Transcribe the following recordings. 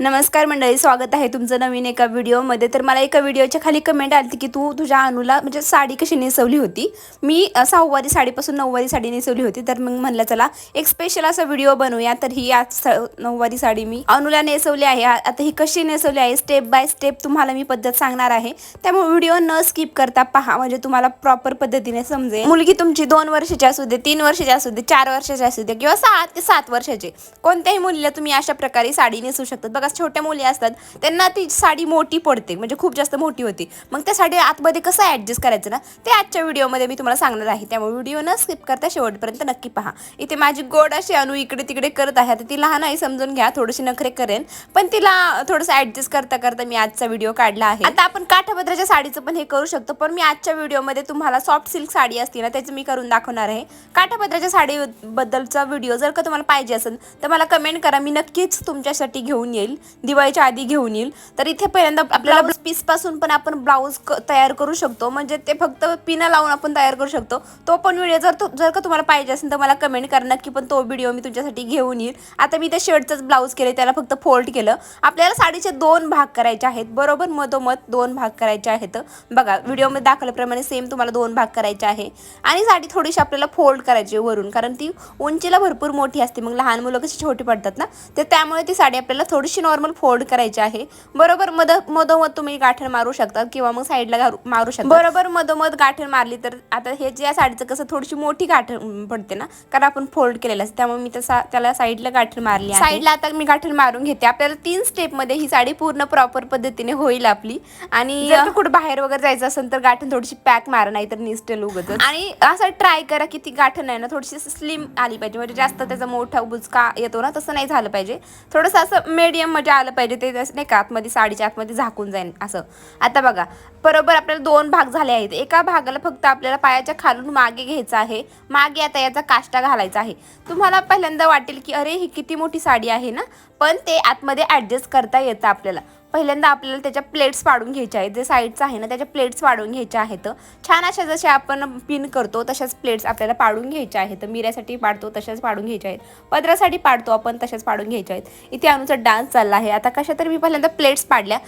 नमस्कार मंडळी स्वागत आहे तुमचं नवीन एका व्हिडिओमध्ये. तर मला एका व्हिडिओच्या खाली कमेंट आली की तू तुझ्या अनुला म्हणजे साडी कशी नेसवली होती? मी सहावारी साडीपासून नऊवारी साडी नेसवली होती. तर मग म्हणलं चला एक स्पेशल असा व्हिडिओ बनवूया. तर ही आज नऊवारी साडी मी अनुला नेसवली आहे. आता ही कशी नेसवली आहे स्टेप बाय स्टेप तुम्हाला मी पद्धत सांगणार आहे. त्यामुळे व्हिडिओ न स्किप करता पहा म्हणजे तुम्हाला प्रॉपर पद्धतीने समजेल. मुलगी तुमची दोन वर्षाची असू दे तीन वर्षाची असू दे चार वर्षाची असू दे किंवा सहा ते सात वर्षाची. कोणत्याही मुलीला तुम्ही अशा प्रकारे साडी नेसू शकतात बघा छोट्या मुली असतात त्यांना ती साडी मोठी पडते म्हणजे खूप जास्त मोठी होती. मग त्या साडी आतमध्ये कसं ॲडजस्ट करायचं ना ते आजच्या व्हिडिओमध्ये मी तुम्हाला सांगणार आहे. त्यामुळे व्हिडिओ न स्किप करता शेवटपर्यंत नक्की पहा. इथे माझी गोड अशी अनु इकडे तिकडे करत आहे. आता ती लहान आहे समजून घ्या थोडीशी नखरे करेन. पण तिला थोडंसं ॲडजस्ट करता करता मी आजचा व्हिडिओ काढला आहे. आता आपण काठापत्राच्या साडीचं पण हे करू शकतो पण मी आजच्या व्हिडिओमध्ये तुम्हाला सॉफ्ट सिल्क साडी असते ना त्याचं मी करून दाखवणार आहे. काठापत्राच्या साडीबद्दलचा व्हिडिओ जर का तुम्हाला पाहिजे असेल तर मला कमेंट करा. मी नक्कीच तुमच्यासाठी घेऊन येईल. दिवाळीच्या आधी घेऊन येईल. तर इथे पहिल्यांदा आपल्याला पीसपासून पण आपण ब्लाऊज तयार करू शकतो. म्हणजे ते फक्त पिना लावून आपण तयार करू शकतो. तो पण व्हिडिओ जर जर का तुम्हाला पाहिजे असेल तर मला कमेंट करा. नक्की पण तो व्हिडिओ मी तुमच्यासाठी घेऊन येईल. आता मी त्या शर्टचंच ब्लाऊज केले त्याला फक्त फोल्ड केलं. आपल्याला साडीचे दोन भाग करायचे आहेत. बरोबर? मधोमध दोन भाग करायचे आहेत. बघा व्हिडिओमध्ये दाखवल्याप्रमाणे सेम तुम्हाला दोन भाग करायचे आहे. आणि साडी थोडीशी आपल्याला फोल्ड करायची वरून. कारण ती उंचीला भरपूर मोठी असते. मग लहान मुलं कशी छोटी पडतात ना? तर त्यामुळे ती साडी आपल्याला थोडीशी नॉर्मल फोल्ड करायची आहे. बरोबर मध मधोमध तुम्ही गाठण मारू शकता किंवा मग साईडला मारू शकता. बरोबर मधोमध गाठण मारली तर आता हे जे या साडीचं कसं थोडीशी मोठी गाठण पडते ना कारण आपण फोल्ड केलेलं असते. त्यामुळे मी तसा त्याला साईडला गाठण मारली साईडला आता मी गाठण मारून घेते. आपल्याला तीन स्टेपमध्ये ही साडी पूर्ण प्रॉपर पद्धतीने होईल आपली. आणि कुठं बाहेर वगैरे जायचं असेल तर गाठण थोडीशी पॅक मारा नाही तर निस्टेल उगत आणि असं ट्राय करा की ती गाठण आहे ना थोडीशी स्लिम आली पाहिजे. म्हणजे जास्त त्याचा मोठा बुचका येतो ना तसं नाही झालं पाहिजे. थोडंसं असं मीडियम म्हणजे आलं पाहिजे ते नाही का आतमध्ये साडीच्या आतमध्ये झाकून जाईल असं. आता बघा बरोबर आपल्याला दोन भाग झाले आहेत. एका भागाला फक्त आपल्याला पायाच्या खालून मागे घ्यायचं आहे. मागे आता याचा काष्टा घालायचा आहे. तुम्हाला पहिल्यांदा वाटेल की अरे ही किती मोठी साडी आहे ना? पण ते आतमध्ये ॲडजस्ट करता येतं आपल्याला. पहिल्यांदा आपल्याला त्याच्या प्लेट्स पाडून घ्यायच्या आहेत. जे साईडचं आहे ना त्याच्या प्लेट्स पाडून घ्यायच्या आहेत. छान अशा जशा आपण पिन करतो तशाच प्लेट्स आपल्याला पाडून घ्यायच्या आहेत. मिऱ्यासाठी पाडतो तशाच पाडून घ्यायच्या आहेत. पदरासाठी पाडतो आपण तशाच पाडून घ्यायच्या आहेत. इथे अनुचा डान्स चालला आहे. आता कशा तर मी पहिल्यांदा प्लेट्स पाडल्या.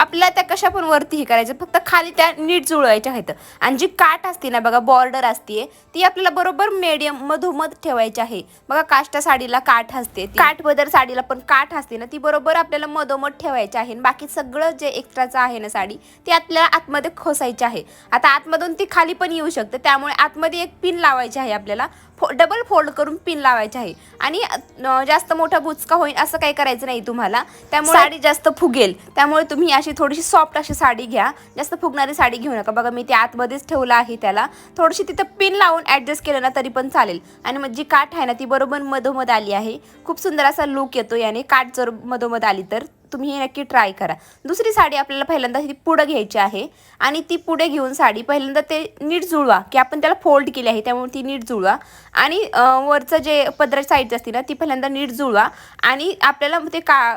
आपल्याला त्या कशा पण वरती हे करायच्या फक्त खाली त्या नीट जुळवायच्या आहेत. आणि जी काठ असते ना बघा बॉर्डर असते ती आपल्याला बरोबर मीडियम मधोमध ठेवायची आहे. बघा काष्टा साडीला काठ असते. काठ बदर साडीला पण काठ असते ना ती बरोबर आपल्याला मधोमध ठेवायची आहे. आणि बाकी सगळं जे एक्स्ट्राचं आहे ना साडी ती आपल्याला आतमध्ये खोसायची आहे. आता आतमधून ती खाली पण येऊ शकते त्यामुळे आतमध्ये एक पिन लावायची आहे आपल्याला. फो डबल फोल्ड करून पिन लावायची आहे. आणि जास्त मोठा बुचका होईल असं काही करायचं नाही तुम्हाला. त्यामुळे साडी जास्त फुगेल. त्यामुळे तुम्ही अशी थोडीशी सॉफ्ट अशी साडी घ्या. जास्त फुगणारी साडी घेऊ नका. बघा मी ते आतमध्येच ठेवलं आहे त्याला. थोडीशी तिथं पिन लावून ॲडजस्ट केलं ना तरी पण चालेल. आणि मग जी काठ आहे ना ती बरोबर मधोमध आली आहे. खूप सुंदर असा लुक येतो याने. काठ जर मधोमध आली तर. तुम्ही हे नक्की ट्राय करा. दुसरी साडी आपल्याला पहिल्यांदा ती पुढं घ्यायची आहे आणि ती पुढे घेऊन साडी पहिल्यांदा ते नीट जुळवा की आपण त्याला फोल्ड केली आहे त्यामुळे ती नीट जुळवा. आणि वरचं जे पदरा साईडचं असते ना ती पहिल्यांदा नीट जुळवा आणि आपल्याला ते का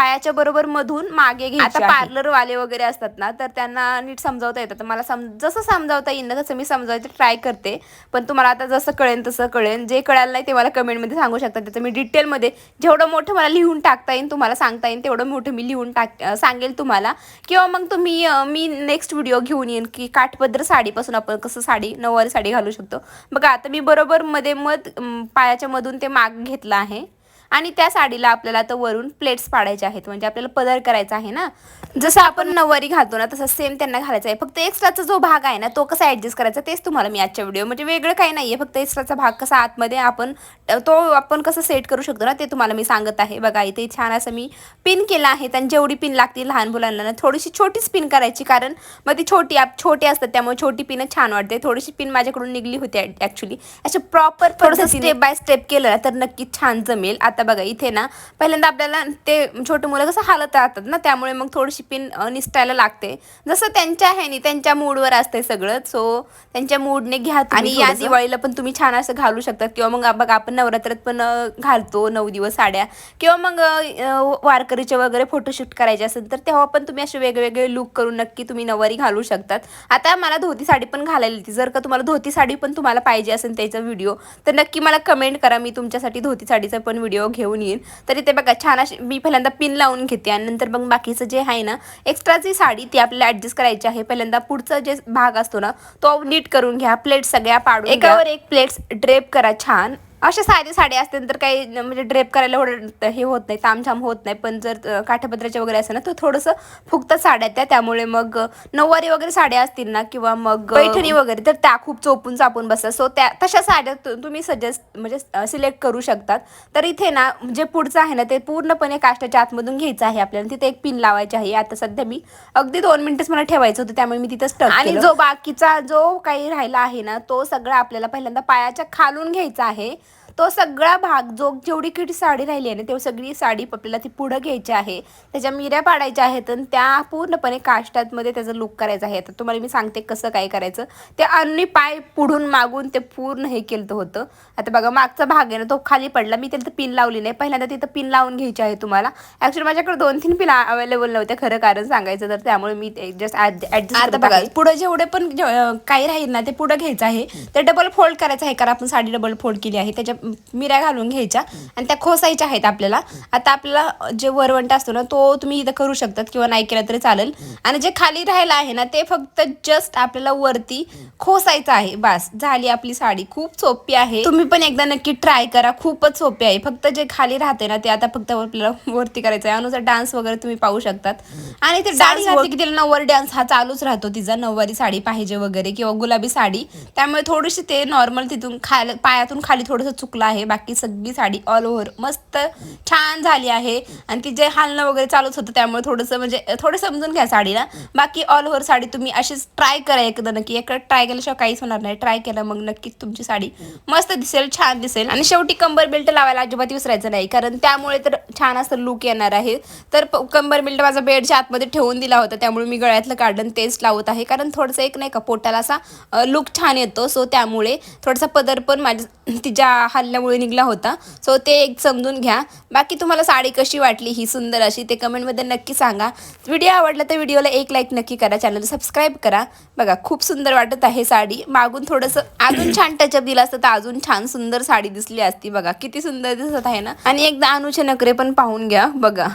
पायाच्या बरोबर मधून मागे घ्यायची आता पार्लर वाले वगैरे असतात ना तर त्यांना नीट समजावता येतं. तर मला सम जसं समजावता येईल ना तसं मी समजावचं ट्राय करते. पण तुम्हाला आता जसं कळेल तसं कळेल जे कळायला नाही ते मला कमेंटमध्ये सांगू शकता. त्याचं मी डिटेलमध्ये जेवढं मोठं मला लिहून टाकता येईल तुम्हाला सांगता येईल. तेवढं मोठं मी लिहून टाक सांगेल तुम्हाला. किंवा मग तुम्ही मी नेक्स्ट व्हिडिओ घेऊन येईन की काठपद्र साडीपासून आपण कसं साडी नऊवारी साडी घालू शकतो. बघा आता मी बरोबर मध्ये मध पायाच्या मधून ते माग घेतलं आहे. आणि त्या साडीला आपल्याला आता वरून प्लेट्स पाडायचे आहेत. म्हणजे आपल्याला पदर करायचा आहे ना. जसं आपण नववारी घालतो ना तसं सेम त्यांना घालायचं आहे. फक्त एक्स्ट्राचा जो भाग आहे ना तो कसा ॲडजस्ट करायचा तेच तुम्हाला मी आजच्या व्हिडिओ म्हणजे वेगळं काही नाही आहे फक्त एक्स्ट्राचा भाग कसा आतमध्ये आपण तो आपण कसं सेट करू शकतो ना ते तुम्हाला मी सांगत आहे. बघा इथे छान असं मी पिन केलं आहे. आणि जेवढी पिन लागते लहान मुलांना ना थोडीशी छोटीच पिन करायची. कारण मग ती छोटी आप छोटी असतात त्यामुळे छोटी पिनच छान वाटते. थोडीशी पिन माझ्याकडून निघली होती ॲक्च्युली असं प्रॉपर थोडंसं स्टेप बाय स्टेप केलं ना तर नक्कीच छान जमेल. आता बघा इथे ना पहिल्यांदा आपल्याला ते छोटे मुलं कसं हालत राहतात ना त्यामुळे मग थोडीशी पिन निसटायला लागते. जसं त्यांच्या ह्यानी त्यांच्या मूडवर असते सगळं सो त्यांच्या मूडने घ्या आणि या दिवाळीला पण तुम्ही छान असं घालू शकतात किंवा मग बघा आपण नवरात्रात पण घालतो नऊ दिवस साड्या. किंवा मग वारकरीचे वगैरे फोटोशूट करायचे असेल तर तेव्हा पण तुम्ही असे वेगवेगळे लुक करून नक्की तुम्ही नऊवारी घालू शकतात. आता मला धोती साडी पण घालायला येते. जर का तुम्हाला धोती साडी पण तुम्हाला पाहिजे असेल त्याचा व्हिडिओ तर नक्की मला कमेंट करा. मी तुमच्यासाठी धोती साडीचा पण व्हिडिओ घेऊन येईन. तर इथे बघा छान अशी मी पहिल्यांदा पिन लावून घेते आणि नंतर मग बाकीचं जे आहे ना एक्स्ट्राची साडी ती आपल्याला ॲडजस्ट करायची आहे. पहिल्यांदा पुढचा जे भाग असतो ना तो नीट करून घ्या. प्लेट सगळ्या पाडून एकावर एक प्लेट्स ड्रेप करा छान. अशा साधी साडी असते तर काही म्हणजे ड्रेप करायला एवढं हे होत नाही तामछाम होत नाही. पण जर काठापत्राच्या वगैरे असेल ना तर थोडंसं फुगतात साड्या त्या. त्यामुळे मग नऊवारी वगैरे साड्या असतील ना किंवा मग पैठणी वगैरे. तर त्या खूप चोपून चापून बसतात सो त्या तशा साड्या तुम्ही सजेस्ट म्हणजे सिलेक्ट करू शकतात. तर इथे ना जे पुढचं आहे ना ते पूर्णपणे काष्टाच्या आतमधून घ्यायचं आहे आपल्याला. तिथे एक पिन लावायची आहे. आता सध्या मी अगदी दोन मिनिटच मला ठेवायचं होतं त्यामुळे मी तिथं आणि जो बाकीचा जो काही राहिला आहे ना तो सगळा आपल्याला पहिल्यांदा पायाच्या खालून घ्यायचा आहे. तो सगळा भाग जो जेवढी किती साडी राहिली आहे ना तेवढी सगळी साडी आपल्याला ती पुढं घ्यायची आहे. त्याच्या मिऱ्या पाडायच्या आहेत आणि त्या पूर्णपणे काष्टातमध्ये त्याचं लुक करायचं आहे. तर तुम्हाला मी सांगते कसं काय करायचं. ते अन्नी पाय पुढून मागून ते पूर्ण हे केलं होतं. आता बघा मागचा भाग आहे ना तो खाली पडला. मी तिथं पिन लावली नाही. पहिल्यांदा तिथं पिन लावून घ्यायची आहे तुम्हाला. ॲक्च्युली माझ्याकडे दोन तीन पिन अवेलेबल नव्हत्या खरं कारण सांगायचं तर त्यामुळे मी जस्ट आता बघा पुढं जेवढे पण काही राहील ना ते पुढं घ्यायचं आहे. ते डबल फोल्ड करायचं आहे. कारण आपण साडी डबल फोल्ड केली आहे. त्याच्या मिऱ्या घालून घ्यायच्या आणि त्या खोसायच्या आहेत आपल्याला. आता आपल्याला जे वरवंट असतो ना तो तुम्ही इथं करू शकतात किंवा नाही केला तरी चालेल. आणि जे खाली राहिलं आहे ना ते फक्त जस्ट आपल्याला वरती खोसायचं आहे. बस झाली आपली साडी. खूप सोपी आहे. तुम्ही पण एकदा नक्की ट्राय करा. खूपच सोपी आहे. फक्त जे खाली राहते ना ते आता फक्त आपल्याला वरती करायचं आहे. अनुसार डान्स वगैरे तुम्ही पाहू शकतात. आणि ते डान्स की तिला नऊवारी डान्स हा चालूच राहतो. तिचा नऊवारी साडी पाहिजे वगैरे किंवा गुलाबी साडी. त्यामुळे थोडीशी ते नॉर्मल तिथून खाली पायातून खाली थोडंसं चुकला आहे बाकी सगळी साडी ऑल ओव्हर मस्त छान झाली आहे. आणि ती जे हालणं वगैरे चालूच होतं त्यामुळे थोडंसं म्हणजे थोडं समजून घ्या साडीला बाकी ऑल ओव्हर साडी तुम्ही अशीच ट्राय करा एकदा नक्की. एकदा ट्राय केल्याशिवाय काहीच होणार नाही. ट्राय केलं मग नक्कीच तुमची साडी मस्त दिसेल छान दिसेल. आणि शेवटी कंबर बेल्ट लावायला अजिबात विसरायचं नाही कारण त्यामुळे तर छान असं लुक येणार आहे. तर कंबर बेल्ट माझा बेडच्या आतमध्ये ठेवून दिला होता त्यामुळे मी गळ्यातलं काढून तेच लावत आहे. कारण थोडंसं एक नाही का पोटाला असा लुक छान येतो. सो त्यामुळे थोडासा पदर पण माझ्या तिच्या खाल्ल्यामुळे निघला होता. सो ते एक समजून घ्या. बाकी तुम्हाला साडी कशी वाटली? ही सुंदर अशी ते कमेंटमध्ये नक्की सांगा. व्हिडिओ आवडला तर व्हिडिओला एक लाईक नक्की करा. चॅनल सबस्क्राईब करा. बघा खूप सुंदर वाटत आहे साडी. मागून थोडंसं अजून छान टचअप दिला असतं तर अजून छान सुंदर साडी दिसली असती. बघा किती सुंदर दिसत आहे ना. आणि एकदा अनुचे नखरे पण पाहून घ्या. बघा.